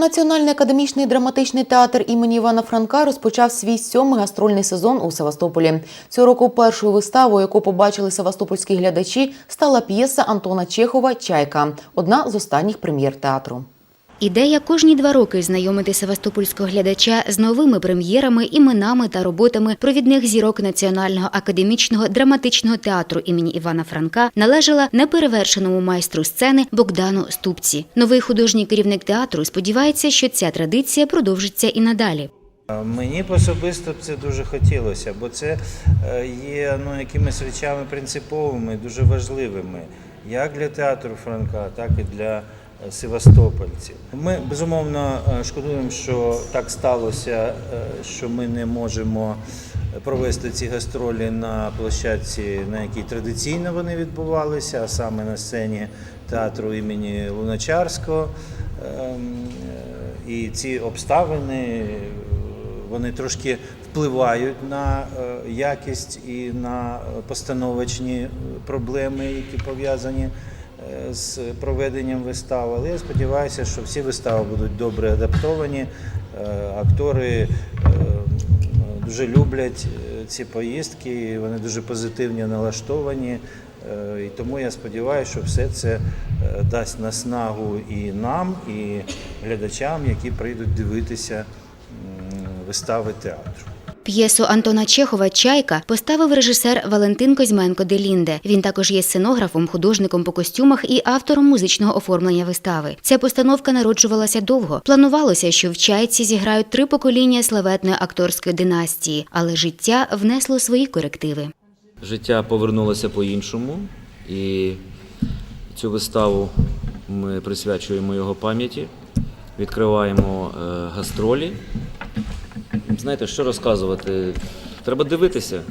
Національний академічний драматичний театр імені Івана Франка розпочав свій сьомий гастрольний сезон у Севастополі. Цього року першою виставою, яку побачили севастопольські глядачі, стала п'єса Антона Чехова Чайка одна з останніх прем'єр театру. Ідея кожні два роки знайомити севастопольського глядача з новими прем'єрами, іменами та роботами провідних зірок Національного академічного драматичного театру імені Івана Франка належала неперевершеному майстру сцени Богдану Ступці. Новий художній керівник театру сподівається, що ця традиція продовжиться і надалі. Мені особисто це дуже хотілося, бо це е, є ну, якимись речами принциповими, дуже важливими, як для театру Франка, так і для севастопольців. Ми безумовно е, шкодуємо, що так сталося, е, що ми не можемо провести ці гастролі на площадці, на якій традиційно вони відбувалися, а саме на сцені театру імені Луначарського. Ем, е, І ці обставини вони трошки впливають на якість і на постановочні проблеми, які пов'язані з проведенням вистав. Але я сподіваюся, що всі вистави будуть добре адаптовані. Е, Актори е, дуже люблять е, ці поїздки, вони дуже позитивно налаштовані. Е, І тому я сподіваюся, що все це е, дасть наснагу і нам, і глядачам, які прийдуть дивитися вистави театру. П'єсу Антона Чехова Чайка поставив режисер Валентин Козьменко Делінде. Він також є сценографом, художником по костюмах і автором музичного оформлення вистави. Ця постановка народжувалася довго. Планувалося, що в чайці зіграють три покоління славетної акторської династії, але життя внесло свої корективи. Життя повернулося по-іншому, і цю виставу ми присвячуємо його пам'яті, відкриваємо е, гастролі. Знаєте, що розказувати? Треба дивитися.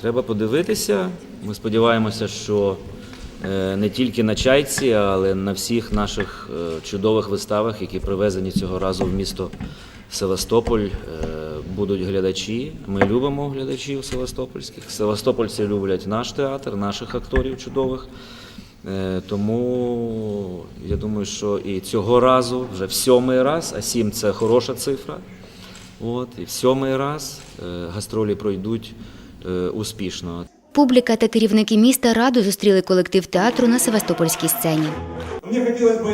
Треба подивитися. Ми сподіваємося, що е, не тільки на чайці, але на всіх наших е, чудових виставах, які привезені цього разу в місто Севастополь, е, будуть глядачі. Ми любимо глядачів севастопольських. Севастопольці люблять наш театр, наших акторів чудових. Тому я думаю, що і цього разу вже в сьомий раз, а сім це хороша цифра. От, і в сьомий раз е, гастролі пройдуть е, успішно. Публіка та керівники міста радо зустріли колектив театру на Севастопольській сцені. Мне хотелось бы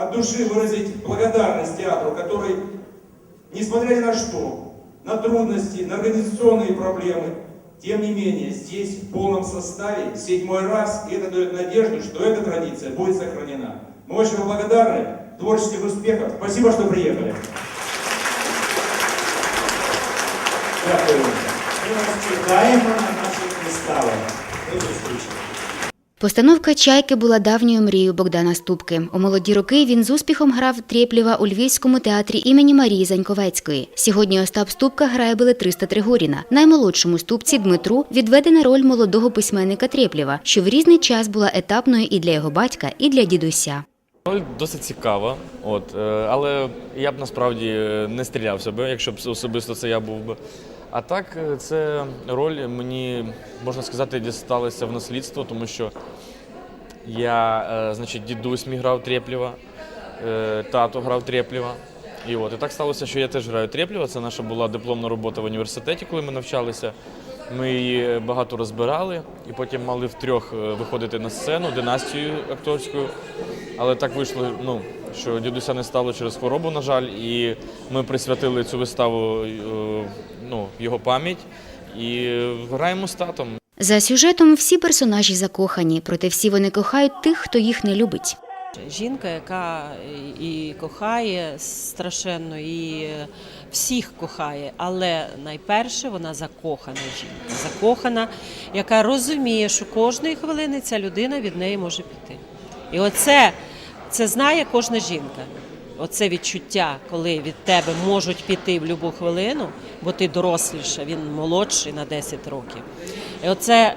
от души выразить благодарность театру, который, несмотря ни на что, на трудности, на организационные проблемы, тем не менее, здесь в полном составе, седьмой раз, и это дает надежду, что эта традиция будет сохранена. Мы очень вам благодарны, творческих успехов, спасибо, что приехали. Постановка Чайки була давньою мрією Богдана Ступки. У молоді роки він з успіхом грав Трєплєва у Львівському театрі імені Марії Заньковецької. Сьогодні Остап Ступка грає белетриста Тригоріна. Наймолодшому ступці Дмитру відведена роль молодого письменника Трєплєва, що в різний час була етапною і для його батька, і для дідуся. Роль досить цікава, от, е, але я б насправді е, не стріляв в себе, якщо б особисто це я був би. А так, е, це роль мені, можна сказати, дісталася в наслідство, тому що я, е, значить, дідусь мій грав Трєплєва, е, тато грав Трєплєва. І от, і так сталося, що я теж граю Трєплєва. Це наша була дипломна робота в університеті, коли ми навчалися. Ми її багато розбирали і потім мали втрьох виходити на сцену династію акторською. Але так вийшло, ну, що дідуся не стало через хворобу, на жаль, і ми присвятили цю виставу ну, його пам'ять і граємо з татом. За сюжетом всі персонажі закохані, проте всі вони кохають тих, хто їх не любить. Жінка, яка і кохає страшенно, і всіх кохає, але найперше вона закохана жінка. Закохана, яка розуміє, що кожної хвилини ця людина від неї може піти. І оце це знає кожна жінка. Оце відчуття, коли від тебе можуть піти в будь-яку хвилину, бо ти доросліша, він молодший на 10 років. І оце,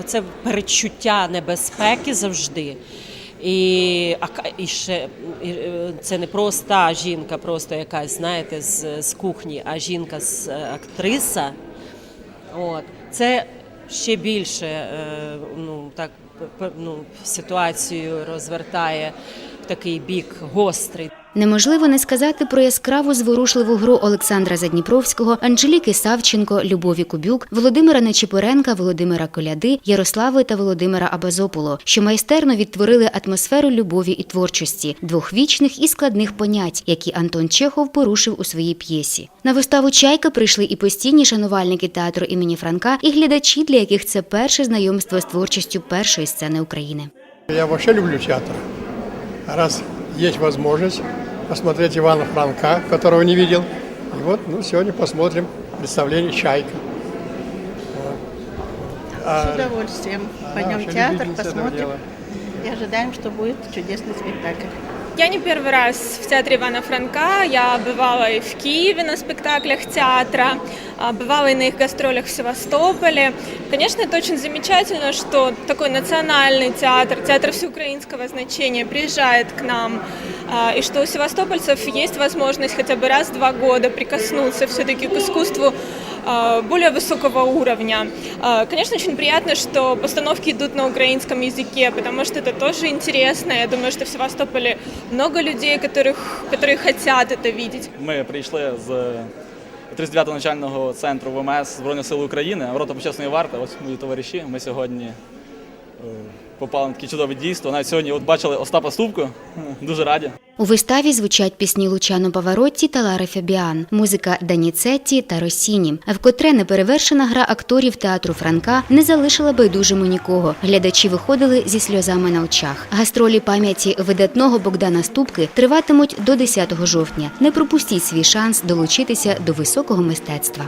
оце передчуття небезпеки завжди. І, і ще і, е, це не проста жінка, просто якась, знаєте, з, з кухні, а жінка з е, актриса. От. Це ще більше е, ну, так, ну, ситуацію розвертає такий бік гострий. Неможливо не сказати про яскраву зворушливу гру Олександра Задніпровського, Анжеліки Савченко, Любові Кубюк, Володимира Нечипоренка, Володимира Коляди, Ярослави та Володимира Абазополо, що майстерно відтворили атмосферу любові і творчості, двох вічних і складних понять, які Антон Чехов порушив у своїй п'єсі. На виставу Чайка прийшли і постійні шанувальники театру імені Франка, і глядачі, для яких це перше знайомство з творчістю першої сцени України. Я вообще люблю театр. Раз есть возможность посмотреть Ивана Франка, которого не видел. И вот, ну, сегодня посмотрим представление «Чайка». Вот. А С удовольствием. Пойдем в театр, посмотрим. И ожидаем, что будет чудесный спектакль. Я не первый раз в театре Ивана Франка. Я бывала и в Киеве на спектаклях театра, а, бывала и на их гастролях в Севастополе. Конечно, это очень замечательно, что такой национальный театр, театр всеукраинского значения приезжает к нам, а, и что у севастопольцев есть возможность хотя бы раз в два года прикоснуться все-таки к искусству а, более высокого уровня. А, Конечно, очень приятно, что постановки идут на украинском языке, потому что это тоже интересно. Я думаю, что в Севастополе много людей, которых, которые хотят это видеть. Ми прийшли з 39-го навчального центру ВМС Збройних сил України, рота почесної варти. Ось мої товариші. Ми сьогодні е, попали на таке чудове дійство. Навіть сьогодні от бачили Остапа Ступку. Дуже раді. У виставі звучать пісні Лучано Паваротті та Лари Фабіан, музика Даніцетті та Росіні. Вкотре неперевершена гра акторів театру Франка не залишила байдужими нікого. Глядачі виходили зі сльозами на очах. Гастролі пам'яті видатного Богдана Ступки триватимуть до 10 жовтня. Не пропустіть свій шанс долучитися до високого мистецтва.